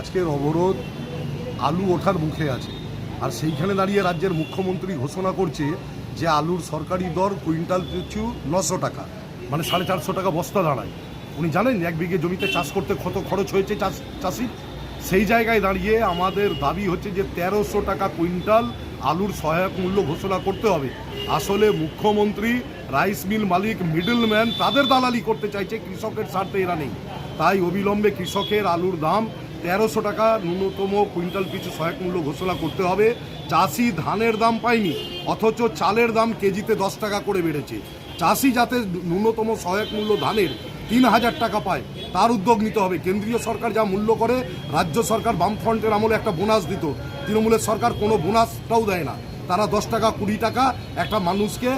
আজকের অবরোধ আলু ওঠার মুখে আছে। আর সেইখানে দাঁড়িয়ে রাজ্যের মুখ্যমন্ত্রী ঘোষণা করছে যে আলুর সরকারি দর কুইন্টাল পিছু নশো টাকা মানে সাড়ে চারশো টাকা বস্তা দাঁড়ায়। উনি জানেন এক বিঘে জমিতে চাষ করতে কত খরচ হয়েছে চাষ, চাষি? সেই জায়গায় দাঁড়িয়ে আমাদের দাবি হচ্ছে যে তেরোশো টাকা কুইন্টাল আলুর সহায়ক মূল্য ঘোষণা করতে হবে। আসলে মুখ্যমন্ত্রী, রাইস মিল মালিক, মিডলম্যান তাদের দালালি করতে চাইছে, কৃষকের স্বার্থে এরা নেই। তাই অবিলম্বে কৃষকের আলুর দাম তেরোশো টাকা ন্যূনতম কুইন্টাল পিছু সহায়ক মূল্য ঘোষণা করতে হবে। চাষি ধানের দাম পায়নি, অথচ চালের দাম কেজিতে দশ টাকা করে বেড়েছে। চাষি যাতে ন্যূনতম সহায়ক মূল্য ধানের তিন হাজার টাকা পায়, তার উদ্যোগ নিতে হবে। কেন্দ্রীয় সরকার যা মূল্য করে, রাজ্য সরকার বামফ্রন্টের আমলে একটা বোনাস দিত। তৃণমূলের সরকার কোনো বোনাসটাও দেয় না। তারা দশ টাকা, কুড়ি টাকা একটা মানুষকে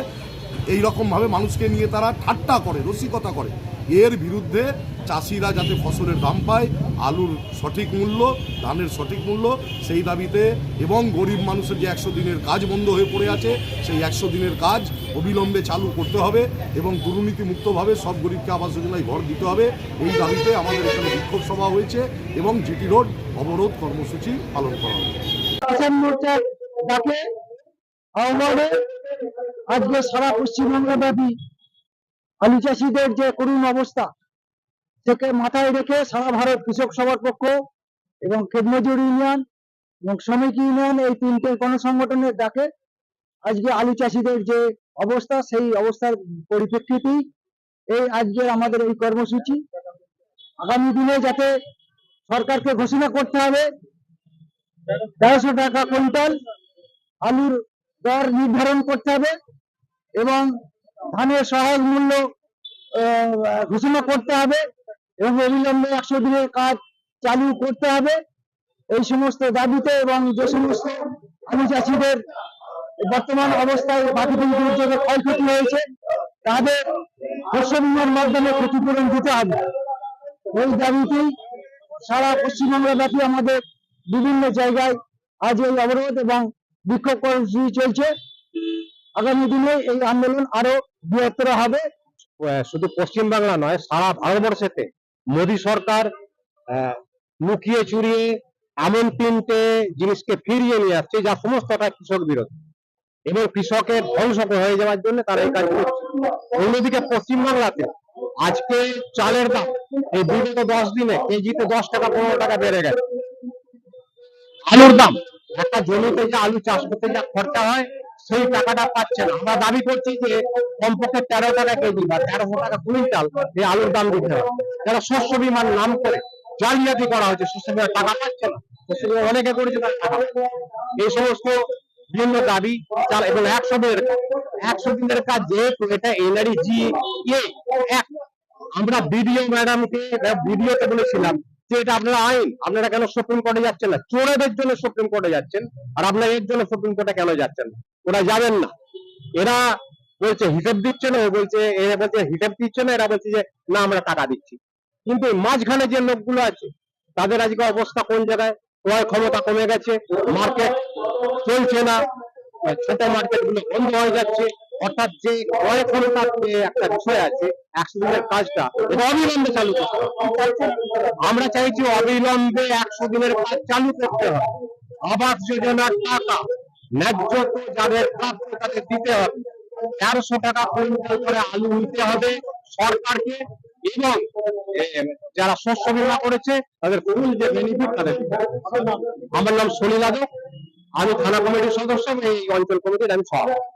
এই রকমভাবে মানুষকে নিয়ে তারা ঠাট্টা করে, রসিকতা করে। এর বিরুদ্ধে চাষিরা যাতে ফসলের দাম পায়, আলুর সঠিক মূল্য, ধানের সঠিক মূল্য, সেই দাবিতে এবং গরিব মানুষের যে একশো দিনের কাজ বন্ধ হয়ে পড়ে আছে, সেই একশো দিনের কাজ অবিলম্বে চালু করতে হবে এবং দুর্নীতি মুক্তভাবে সব গরিবকে আবাস যোজনায় ঘর দিতে হবে। এই দাবিতে আমাদের এখানে বিক্ষোভ সভা হয়েছে এবং জিটি রোড অবরোধ কর্মসূচি পালন করা হবে আজকে সারা পশ্চিমবঙ্গ ব্যাপী আলু চাষিদের যে করুণ অবস্থা থেকে মাথায় রেখে সারা ভারত কৃষক সভার পক্ষ এবং খেতমজুর ইউনিয়ন এবং শ্রমিক ইউনিয়ন এই তিনটে গণসংগঠনের ডাকে আজকে আলু চাষিদের যে অবস্থা, সেই অবস্থার পরিপ্রেক্ষিতেই এই আজকের আমাদের এই কর্মসূচি। আগামী দিনে যাতে সরকারকে ঘোষণা করতে হবে, তেরোশো টাকা কুইন্টাল আলুর দর নির্ধারণ করতে হবে। এবং ধানের সহায়ক মূল্য ঘোষণা করতে হবে এবং অবিলম্বে একশো দিনের কাজ চালু করতে হবে। এই সমস্ত দাবিতে এবং যে সমস্ত আলু চাষিদের বর্তমান অবস্থায় প্রাকৃতিক দুর্যোগে ক্ষয়ক্ষতি হয়েছে, তাদের শস্য বিমার মাধ্যমে ক্ষতিপূরণ দিতে হবে। এই দাবিতেই সারা পশ্চিমবঙ্গ ব্যাপী আমাদের বিভিন্ন জায়গায় আজ এই অবরোধ এবং বিক্ষোভ কর্মসূচি চলছে। আগামী দিনে এই আন্দোলন আরও বৃহত্তর হবে। শুধু পশ্চিম বাংলা নয়, সারা ভারতবর্ষেতে মোদী সরকার লুকিয়ে চুরিয়ে এমন তিনটে জিনিসকে ফিরিয়ে নিয়ে আসছে যা সমস্তটা কৃষক বিরোধী। এবং কৃষকের ধ্বংস হয়ে যাওয়ার জন্য তারা এই কাজ করছে। অন্যদিকে পশ্চিম বাংলাতে আজকে চালের দাম, এই বিগত দশ দিনে কেজিতে দশ টাকা, পনেরো টাকা বেড়ে গেছে। আলুর দাম, একটা জমিতে যে আলু চাষ করতে যা খরচা হয় সেই টাকাটা পাচ্ছে না আমরা দাবি করছি যে কমপক্ষে তেরো টাকা কেজি বা তেরোশো টাকা কুইন্টাল এই আলুর দাম দিতে হবে যারা শস্য বিমার নাম করে জালিয়াতি করা হয়েছে, শস্য বিমার টাকা পাচ্ছে না, শস্য বিমা অনেকে করেছে এই সমস্ত বিভিন্ন দাবি এবং একশো দিনের একশো দিনের কাজ যেহেতু এটা এনআরই জি এক, আমরা বিডিও ম্যাডামকে ভিডিওতে বলেছিলাম যে এটা আপনারা আইন, আপনারা কেন সুপ্রিম কোর্টে যাচ্ছেন না? চোরেদের জন্য সুপ্রিম কোর্টে যাচ্ছেন, আর আপনারা এর জন্য সুপ্রিম কোর্টে কেন যাচ্ছেন? ওরা যাবেন না। এরা বলছে হিসেব দিচ্ছে না বলছে এরা বলছে হিসেব দিচ্ছে না, এরা বলছে যে, না, আমরা টাকা দিচ্ছি। কিন্তু মাঝখানে যে লোকগুলো আছে, তাদের আজকে অবস্থা কোন জায়গায়? ক্রয় ক্ষমতা কমে গেছে মার্কেট চলছে না, ছোট মার্কেটগুলো বন্ধ হয়ে যাচ্ছে। অর্থাৎ যে ক্রয় ক্ষমতার একটা বিষয় আছে, একশো দিনের কাজটা, এটা অবিলম্বে চালু করতে আমরা চাইছি অবিলম্বে একশো দিনের কাজ চালু করতে হবে আবাস যোজনার টাকা ন্যায্য যাদের প্রাপ্য তাদের দিতে হবে। তেরোশো টাকা কুইন্টাল করে আলু নিতে হবে সরকারকে এবং যারা শস্য বীমা করেছে, তাদের ফুল যে বেনিফিট তাদের আমার নাম সলিল যাদব, আমি থানা কমিটির সদস্য এবং এই অঞ্চল কমিটির আমি সভাপতি।